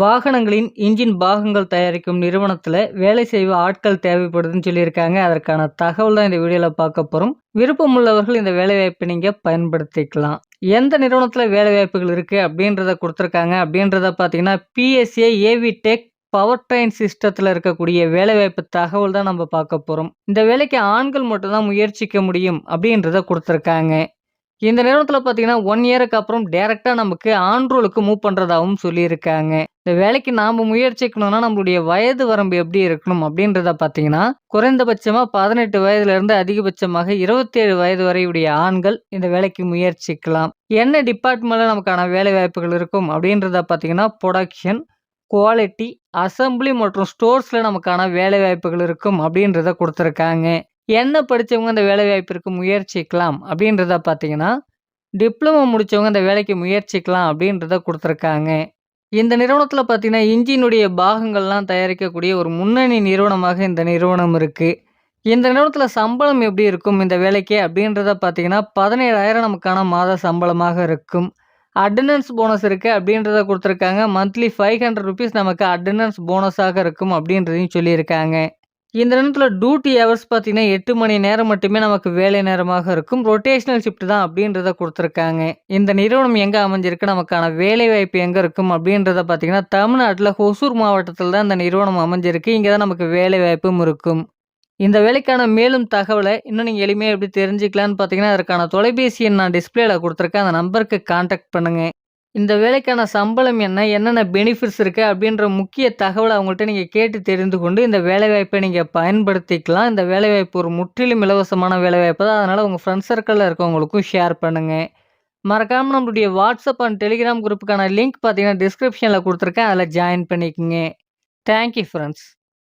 வாகனங்களின் இன்ஜின் பாகங்கள் தயாரிக்கும் நிறுவனத்தில் வேலை செய்வ ஆட்கள் தேவைப்படுதுன்னு சொல்லியிருக்காங்க. அதற்கான தகவல் தான் இந்த வீடியோவில் பார்க்க போகிறோம் விருப்பம் உள்ளவர்கள் இந்த வேலைவாய்ப்பை நீங்கள் பயன்படுத்திக்கலாம். எந்த நிறுவனத்தில் வேலைவாய்ப்புகள் இருக்குது அப்படின்றத கொடுத்துருக்காங்க. அப்படின்றத பார்த்தீங்கன்னா BSA AV tech power train சிஸ்டத்தில் இருக்கக்கூடிய வேலைவாய்ப்பு தகவல் தான் நம்ம பார்க்க போகிறோம் இந்த வேலைக்கு ஆண்கள் மட்டும்தான் முயற்சிக்க முடியும் அப்படின்றத கொடுத்துருக்காங்க. இந்த நிறுவனத்தில் பார்த்தீங்கன்னா ஒன் இயருக்கு அப்புறம் டேரெக்டாக நமக்கு ஆண்ட்ரோலுக்கு மூவ் பண்ணுறதாகவும் சொல்லியிருக்காங்க. இந்த வேலைக்கு நாம் முயற்சிக்கணும்னா நம்மளுடைய வயது வரம்பு எப்படி இருக்கணும் அப்படின்றத பார்த்தீங்கன்னா குறைந்தபட்சமாக பதினெட்டு வயதுலேருந்து அதிகபட்சமாக இருபத்தேழு வயது வரையுடைய ஆண்கள் இந்த வேலைக்கு முயற்சிக்கலாம். என்ன டிபார்ட்மெண்ட்டில் நமக்கான வேலை வாய்ப்புகள் இருக்கும் அப்படின்றத பார்த்தீங்கன்னா ப்ரொடக்ஷன் குவாலிட்டி அசம்பிளி மற்றும் ஸ்டோர்ஸில் நமக்கான வேலை வாய்ப்புகள் இருக்கும் அப்படின்றத கொடுத்துருக்காங்க. என்ன படித்தவங்க அந்த வேலைவாய்ப்பிற்கு முயற்சிக்கலாம் அப்படின்றத பார்த்தீங்கன்னா டிப்ளமோ முடித்தவங்க இந்த வேலைக்கு முயற்சிக்கலாம் அப்படின்றத கொடுத்துருக்காங்க. இந்த நிறுவனத்தில் பார்த்தீங்கன்னா இன்ஜினுடைய பாகங்கள்லாம் தயாரிக்கக்கூடிய ஒரு முன்னணி நிறுவனமாக இந்த நிறுவனம் இருக்குது இந்த நிறுவனத்தில் சம்பளம் எப்படி இருக்கும் இந்த வேலைக்கு அப்படின்றத பார்த்தீங்கன்னா பதினேழாயிரம் நமக்கான மாத சம்பளமாக இருக்கும். அட்டண்டன்ஸ் போனஸ் இருக்குது அப்படின்றத கொடுத்துருக்காங்க. மந்த்லி ஃபைவ் ஹண்ட்ரட் ருபீஸ் நமக்கு அட்டண்டன்ஸ் போனஸாக இருக்கும் அப்படின்றதையும் சொல்லியிருக்காங்க. இந்த நேரத்தில் டியூட்டி ஹவர்ஸ் பார்த்தீங்கன்னா எட்டு மணி நேரம் மட்டுமே நமக்கு வேலை நேரமாக இருக்கும். ரொட்டேஷனல் ஷிஃப்ட் தான் அப்படின்றத கொடுத்துருக்காங்க. இந்த நிறுவனம் எங்கே அமைஞ்சிருக்கு? நமக்கான வேலை வாய்ப்பு எங்கே இருக்கும்? அப்படின்றத பார்த்தீங்கன்னா தமிழ்நாட்டில் ஹொசூர் மாவட்டத்தில் தான் இந்த நிறுவனம் அமைஞ்சிருக்கு. இங்கே தான் நமக்கு வேலை வாய்ப்பும் இருக்கும். இந்த வேலைக்கான மேலும் தகவலை இன்னும் நீங்கள் எளிமையாக எப்படி தெரிஞ்சுக்கலான்னு பார்த்தீங்கன்னா அதற்கான தொலைபேசி எண் நான் டிஸ்பிளேல கொடுத்துருக்கேன். அந்த நம்பருக்கு கான்டாக்ட் பண்ணுங்கள் இந்த வேலைக்கான சம்பளம் என்ன என்னென்ன பெனிஃபிட்ஸ் இருக்குது அப்படின்ற முக்கிய தகவலை அவங்கள்ட்ட நீங்கள் கேட்டு தெரிந்து கொண்டு இந்த வேலைவாய்ப்பை நீங்கள் பயன்படுத்திக்கலாம். இந்த வேலைவாய்ப்பு ஒரு முற்றிலும் இலவசமான வேலைவாய்ப்பு தான். அதனால் உங்கள் ஃப்ரெண்ட்ஸ் சர்க்கிளில் இருக்கவங்களுக்கும் ஷேர் பண்ணுங்கள் மறக்காமல் நம்மளுடைய வாட்ஸ்அப் அண்ட் டெலிகிராம் குரூப்புக்கான லிங்க் பார்த்தீங்கன்னா டிஸ்கிரிப்ஷனில் கொடுத்துருக்கேன். அதில் ஜாயின் பண்ணிக்கோங்க. Thank you friends